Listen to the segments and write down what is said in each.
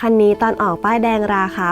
คันนี้ตอนออกป้ายแดงราคา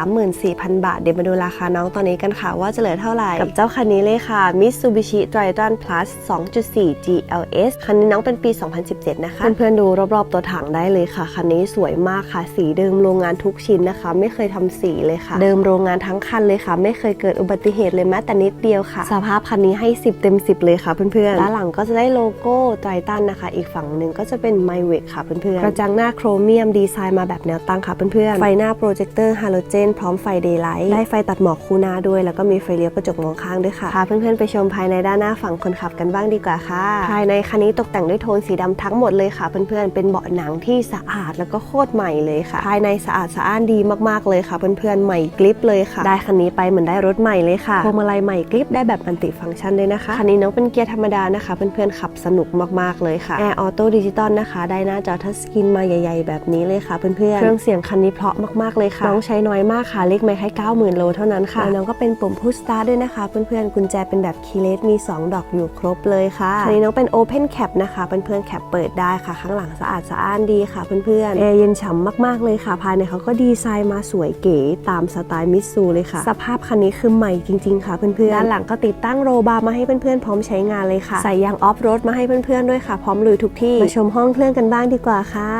834,000 บาท เดี๋ยวมาดูราคาน้องตอนนี้กันค่ะ ว่าจะเหลือเท่าไหร่ กับเจ้าคันนี้เลยค่ะ Mitsubishi Triton Plus 2.4 GLS คันนี้น้องเป็นปี 2017 นะคะ เพื่อนๆดูรอบๆตัวถังได้เลยค่ะ คันนี้สวยมากค่ะ สีเดิมโรงงานทุกชิ้นนะคะ ไม่เคยทำสีเลยค่ะ เดิมโรงงานทั้งคันเลยค่ะ ไม่เคยเกิดอุบัติเหตุเลยแม้แต่นิดเดียวค่ะ สภาพคันนี้ให้ 10 เต็ม 10 เลยค่ะเพื่อนๆด้านหลังก็จะได้โลโก้ไตรตันนะคะ อีกฝั่งหนึ่งก็จะเป็น m y w e c ค่ะเพื่อนๆกระจังหน้าโครเมียมดีไซน์มาแบบแนวตั้งค่ะเพื่อนๆ ไฟหน้าโปรเจคเตอร์ฮาโลเจนพร้อมไฟเดย์ไลท์ได้ไฟตัดหมอกคู่หน้าด้วย แล้วก็มีไฟเลี้ยวกระจกมองข้างด้วยค่ะพาเพื่อนๆ ไปชมภายในด้านหน้าฝั่งคนขับกันบ้างดีกว่าค่ะ ภายในคันนี้ตกแต่งด้วยโทนสีดำทั้งหมดเลยค่ะเพื่อนๆ เป็นเบาะหนังที่สะอาดแล้วก็โคตรใหม่เลยค่ะ ภายในสะอาดสะอ้านดีมากๆเลยค่ะ เพื่อนๆ ใหม่กริปเลยค่ะ ได้คันนี้ไปเหมือนได้รถใหม่เลยค่ะพวงมาลัยใหม่กริปได้แบบมัลติฟังก์ชันด้วยนะคะคันนี้น้องเป็นเกียร์ธรรมดานะคะเพื่อนๆขับสนุกมากๆเลยค่ะแอร์ออโต้ดิจิตอลนะคะ ได้หน้าจอทัชสกรีนมาใหญ่ ๆ แบบนี้เลยค่ะเพื่อนๆเครื่องเสียงคันนี้เพราะมากๆเลยค่ะ น้องใช้น้อยมากค่ะ เล็กไม่แค่90,000 โลเท่านั้นค่ะแล้วน้องก็เป็นปุ่มพุชสตาร์ด้วยนะคะ เพื่อนๆ กุญแจเป็นแบบคีย์เลสมี 2 ดอกอยู่ครบเลยค่ะคันนี้น้องเป็นโอเพนแคปนะคะ เพื่อนๆ แคปเปิดได้ค่ะ ข้างหลังสะอาดสะอ้านดีค่ะเพื่อนๆ แอร์เย็นฉ่ำมากๆเลยค่ะ ภายในเขาก็ดีไซน์มาสวยเก๋ตามสไตล์มิตซูเลยค่ะ สภาพคันนี้คือใหม่จริง ๆ ค่ะเพื่อนๆ ด้านหลังก็ติดตั้งโรบาร์มาให้เพื่อนๆ พร้อมใช้งานเลยค่ะ ใส่ยางออฟโรดมาให้เพื่อนๆ ด้วยค่ะ พร้อมลุยทุกที่ มาชมห้องเครื่องกันบ้างดีกว่าค่ะ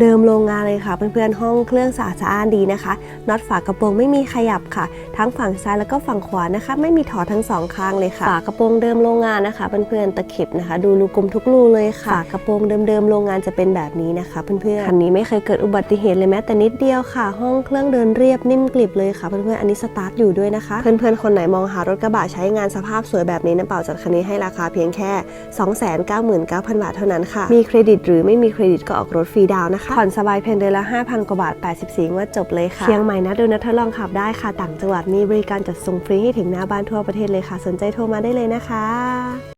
เดิมๆ โรงงานเลยค่ะเพื่อนๆห้องเครื่องสะอาดสะอ้านดีนะคะน็อตฝากระโปรงไม่มีขยับค่ะ ทั้งฝั่งซ้ายแล้วก็ฝั่งขวานะคะ ไม่มีถอดทั้งสองข้างเลยค่ะฝากระโปรงเดิมโรงงานนะคะเพื่อนๆตะเข็บนะคะ ดูรูกลมทุกรูเลยค่ะฝากระโปรงเดิมๆโรงงานจะเป็นแบบนี้นะคะเพื่อนๆคันนี้ไม่เคยเกิดอุบัติเหตุเลยแม้แต่นิดเดียวค่ะ ห้องเครื่องเดินเรียบนิ่มกลิบเลยค่ะเพื่อนๆอันนี้สตาร์ทอยู่ด้วยนะคะเพื่อนๆคนไหนมองหารถกระบะใช้งานสภาพสวยแบบนี้นะเปล่าจัดคันนี้ให้ราคาเพียงแค่ 299,000 บาทเท่านั้นค่ะมีเครดิตหรือไม่มีเครดิตก็ออกรถฟรีดาวน์นะคะผ่อนสบายเพียงเดือนละ5,000 กว่าบาท 84งวดจบเลยค่ะ เชียงใหม่นะดูนะทดลองขับได้ค่ะ ต่างจังหวัดมีบริการจัดส่งฟรีให้ถึงหน้าบ้านทั่วประเทศเลยค่ะ สนใจโทรมาได้เลยนะคะ